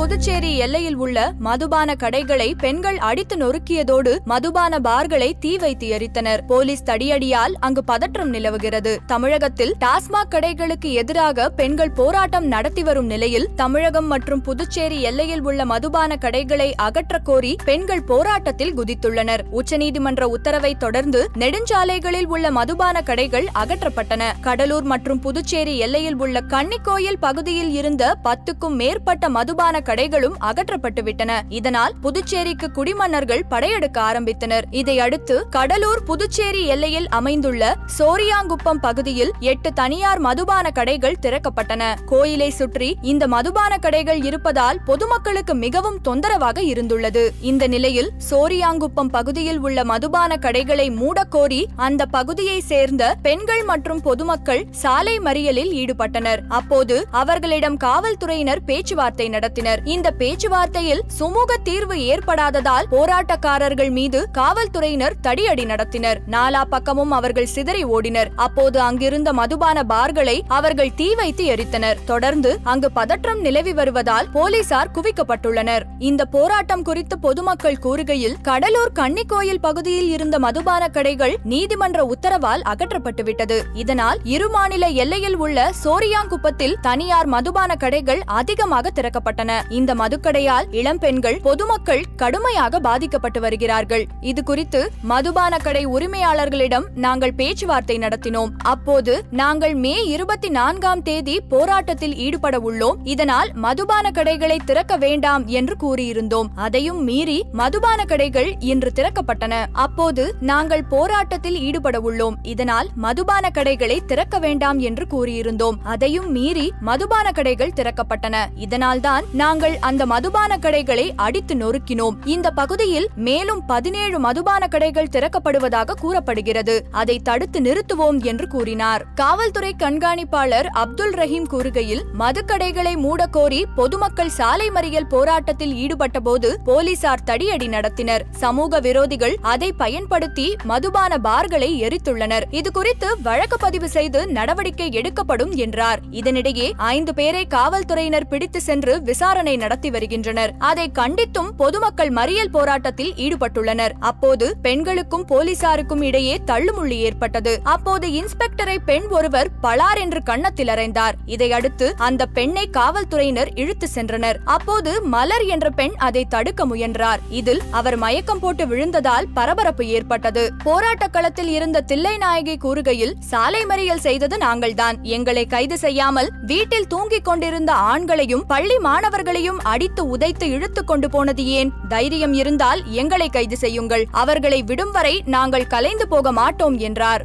புதுச்சேரி எல்லையில் உள்ள மதுபான கடைகளை பெண்கள் அடித்து நொறுக்கியதோடு மதுபான பார்களை தீ வைத்து எரித்தனர். போலீஸ் தடியடியால் அங்கு பதற்றம் நிலவுகிறது. தமிழகத்தில் டாஸ்மாக் கடைகளுக்கு எதிராக பெண்கள் போராட்டம் நடத்தி வரும் நிலையில் தமிழகம் மற்றும் புதுச்சேரி எல்லையில் உள்ள மதுபான கடைகளை அகற்ற கோரி பெண்கள் போராட்டத்தில் குதித்துள்ளனர். உச்சநீதிமன்ற உத்தரவை தொடர்ந்து நெடுஞ்சாலைகளில் உள்ள மதுபான கடைகள் அகற்றப்பட்டன. கடலூர் மற்றும் புதுச்சேரி எல்லையில் உள்ள கன்னிக்கோயில் பகுதியில் இருந்த பத்துக்கும் மேற்பட்ட மதுபான கடைகளும் அகற்றப்பட்டுவிட்டன. இதனால் புதுச்சேரிக்கு குடிமன்னர்கள் படையெடுக்க ஆரம்பித்தனர். இதையடுத்து கடலூர் புதுச்சேரி எல்லையில் அமைந்துள்ள சோரியாங்குப்பம் பகுதியில் எட்டு தனியார் மதுபான கடைகள் திறக்கப்பட்டன. கோயிலை சுற்றி இந்த மதுபான கடைகள் இருப்பதால் பொதுமக்களுக்கு மிகவும் தொந்தரவாக இருந்துள்ளது. இந்த நிலையில் சோரியாங்குப்பம் பகுதியில் உள்ள மதுபான கடைகளை மூடக்கோரி அந்த பகுதியை சேர்ந்த பெண்கள் மற்றும் பொதுமக்கள் சாலை மறியலில் ஈடுபட்டனர். அப்போது அவர்களிடம் காவல்துறையினர் பேச்சுவார்த்தை நடத்தினர். இந்த பேச்சுவார்த்தையில் சுமூக தீர்வு ஏற்படாததால் போராட்டக்காரர்கள் மீது காவல்துறையினர் தடியடி நடத்தினர். நாலா பக்கமும் அவர்கள் சிதறி ஓடினர். அப்போது அங்கிருந்த மதுபான பார்களை அவர்கள் தீ வைத்து எரித்தனர். தொடர்ந்து அங்கு பதற்றம் நிலவி வருவதால் போலீசார் குவிக்கப்பட்டுள்ளனர். இந்த போராட்டம் குறித்து பொதுமக்கள் கூறுகையில் கடலூர் கன்னிக்கோயில் பகுதியில் இருந்த மதுபான கடைகள் நீதிமன்ற உத்தரவால் அகற்றப்பட்டுவிட்டது. இதனால் இரு மாநில எல்லையில் உள்ள சோரியாங்குப்பத்தில் தனியார் மதுபான கடைகள் அதிகமாக திறக்கப்பட்டன. இந்த மதுக்கடையால் இளம்பெண்கள் பொதுமக்கள் கடுமையாக பாதிக்கப்பட்டு வருகிறார்கள். இது குறித்து மதுபான கடை உரிமையாளர்களிடம் நாங்கள் பேச்சுவார்த்தை நடத்தினோம். அப்போது நாங்கள் மே இருபத்தி நான்காம் தேதி போராட்டத்தில் ஈடுபட உள்ளோம். இதனால் மதுபான கடைகளை திறக்க வேண்டாம் என்று கூறியிருந்தோம். அதையும் மீறி மதுபான கடைகள் இன்று திறக்கப்பட்டன. அப்போது நாங்கள் போராட்டத்தில் ஈடுபட உள்ளோம். இதனால் மதுபான கடைகளை திறக்க வேண்டாம் என்று கூறியிருந்தோம். அதையும் மீறி மதுபான கடைகள் திறக்கப்பட்டன. இதனால்தான் நாங்கள் அந்த மதுபான கடைகளை அடித்து நொறுக்கினோம். இந்த பகுதியில் மேலும் பதினேழு மதுபான கடைகள் திறக்கப்படுவதாக கூறப்படுகிறது. அதை தடுத்து நிறுத்துவோம் என்று கூறினார். காவல்துறை கண்காணிப்பாளர் அப்துல் ரஹீம் கூறுகையில் மதுக்கடைகளை மூடக்கோரி பொதுமக்கள் சாலை மறியல் போராட்டத்தில் ஈடுபட்ட போது போலீசார் தடியடி நடத்தினர். சமூக விரோதிகள் அதை பயன்படுத்தி மதுபான பார்களை எரித்துள்ளனர். இது குறித்து வழக்கு பதிவு செய்து நடவடிக்கை எடுக்கப்படும் என்றார். இதனிடையே ஐந்து பேரை காவல்துறையினர் பிடித்து சென்று விசாரணை நடத்தி வருகின்றனர். அதை கண்டித்தும் பொதுமக்கள் மறியல் போராட்டத்தில் ஈடுபட்டுள்ளனர். அப்போது பெண்களுக்கும் போலீசாருக்கும் இடையே தள்ளுமுள்ளி ஏற்பட்டது. அப்போது இன்ஸ்பெக்டரை பெண் ஒருவர் பலார் என்று கன்னத்தில் அறைந்தார். இதையடுத்து அந்த பெண்ணை காவல்துறையினர் இழுத்து சென்றனர். அப்போது மலர் என்ற பெண் அதை தடுக்க முயன்றார். இதில் அவர் மயக்கம் போட்டு விழுந்ததால் பரபரப்பு ஏற்பட்டது. போராட்ட களத்தில் இருந்த தில்லை நாயகி கூறுகையில் சாலை மறியல் செய்தது நாங்கள்தான். எங்களை கைது செய்யாமல் வீட்டில் தூங்கிக் கொண்டிருந்த ஆண்களையும் பள்ளி மாணவர்களையும் அடித்து உதைத்து இழுத்து கொண்டு போனது ஏன்? தைரியம் இருந்தால் எங்களை கைது செய்யுங்கள். அவர்களை விடும் வரை நாங்கள் கலைந்து போக மாட்டோம் என்றார்.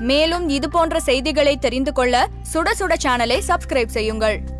மேலும் இதுபோன்ற செய்திகளை தெரிந்து கொள்ள சுட சுட சேனலை சப்ஸ்கிரைப் செய்யுங்கள்.